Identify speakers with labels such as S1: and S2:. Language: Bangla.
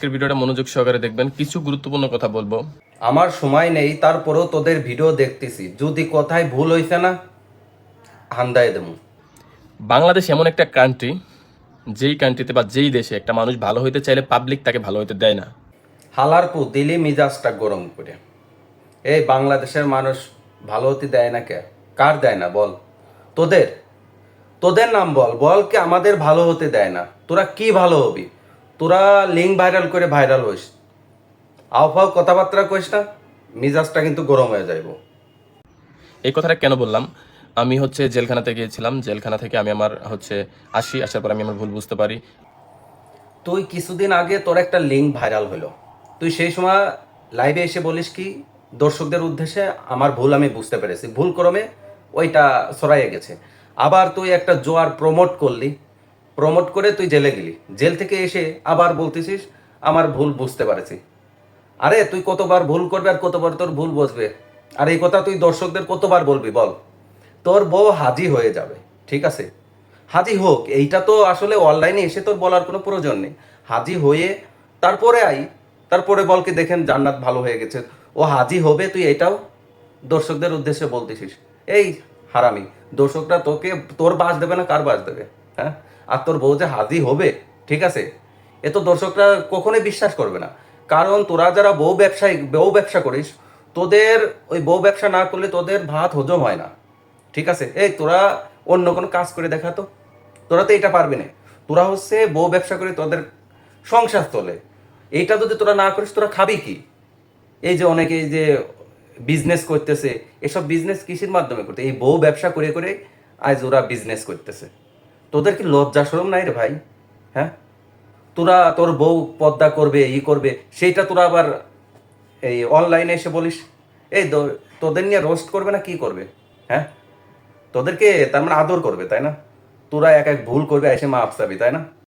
S1: আজকের ভিডিওটা মনোযোগ সহকারে দেখবেন। কিছু গুরুত্বপূর্ণ কথা বলব।
S2: আমার সময় নেই তারপরেও তোদের ভিডিও দেখতেছি। যদি কোথায় ভুল হইছে না হান্দায় দেবো।
S1: বাংলাদেশ এমন একটা কান্ট্রি যেই কান্ট্রিতে বা যেই দেশে একটা মানুষ ভালো হইতে চাইলে পাবলিক তাকে ভালো হইতে দেয় না।
S2: হালার পু দিলি মিজাজটা গরম করে। এই বাংলাদেশের মানুষ ভালো হতে দেয় না কে? কার দেয় না? বল। তোদের? তোদের নাম বল। বল কি আমাদের ভালো হতে দেয় না? তোরা কি ভালো হবি? তোরা লিঙ্ক ভাইরাল করে ভাইরাল হইস। আওফাও কথাবার্তা কইস না মিজাজটা কিন্তু গরম হয়ে যাইব।
S1: এই কথাটা কেন বললাম? আমি হচ্ছে জেলখানাতে গিয়েছিলাম জেলখানা থেকে আমি আমার হচ্ছে আসি আসার পর আমি আমার ভুল বুঝতে পারি।
S2: তুই কিছুদিন আগে তোর একটা লিঙ্ক ভাইরাল হলো। তুই সেই সময় লাইভে এসে বলিস কি দর্শকদের উদ্দেশ্যে আমার ভুল আমি বুঝতে পেরেছি। ভুল ক্রমে ওইটা সরাইয়ে গেছে। আবার তুই একটা জোয়ার প্রমোট করলি। প্রমোট করে তুই জেলে গেলি। জেল থেকে এসে আবার বলতেছিস, আমার ভুল বুঝতে পারেছি। আরে, তুই কতবার ভুল করবে আর কতবার তোর ভুল বুঝবে? আর এই কথা তুই দর্শকদের কতবার বলবি বল? তোর বউ হাজি হয়ে যাবে, ঠিক আছে? হাজি হোক, এইটা তো আসলে অনলাইনে এসে তোর বলার কোনো প্রয়োজন নেই। হাজি হয়ে তারপরে আই, তারপরে বলকে দেখেন জান্নাত ভালো হয়ে গেছে। ও হাজি হবে, তুই এটাও দর্শকদের উদ্দেশ্যে বলতেছিস। এই হারামি, দর্শকরা তোকে, তোর বাস দেবে না, কার বাস দেবে? হ্যাঁ? আর তোর বউ যে হাজি হবে, ঠিক আছে? এ তো দর্শকরা কখনোই বিশ্বাস করবে না। কারণ তোরা যারা বউ ব্যবসায়ী, বউ ব্যবসা করিস, তোদের ওই বউ ব্যবসা না করলে তোদের ভাত হজম হয় না। ঠিক আছে? এই তোরা অন্য কোনো কাজ করে দেখা তো। তোরা তো এটা পারবি না। তোরা হচ্ছে বউ ব্যবসা করে তোদের সংসার তোলে এইটা যদি তোরা না করিস, তোরা খাবি কি? এই যে অনেকে যে বিজনেস করতেছে, এসব বিজনেস কৃষির মাধ্যমে করতে? এই বউ ব্যবসা করে করে আজ ওরা বিজনেস করতেছে। তোদের কি লজ্জা সরম নাই রে ভাই? হ্যাঁ? তোরা, তোর বউ পদ্মা করবে, ই করবে, সেইটা তোরা আবার এই অনলাইনে এসে বলিস। এই তোদের নিয়ে রোস্ট করবে না কি করবে? হ্যাঁ? তোদেরকে তার মানে আদর করবে, তাই না? তোরা এক এক ভুল করবে, এসে মা আফসাবি তাই না?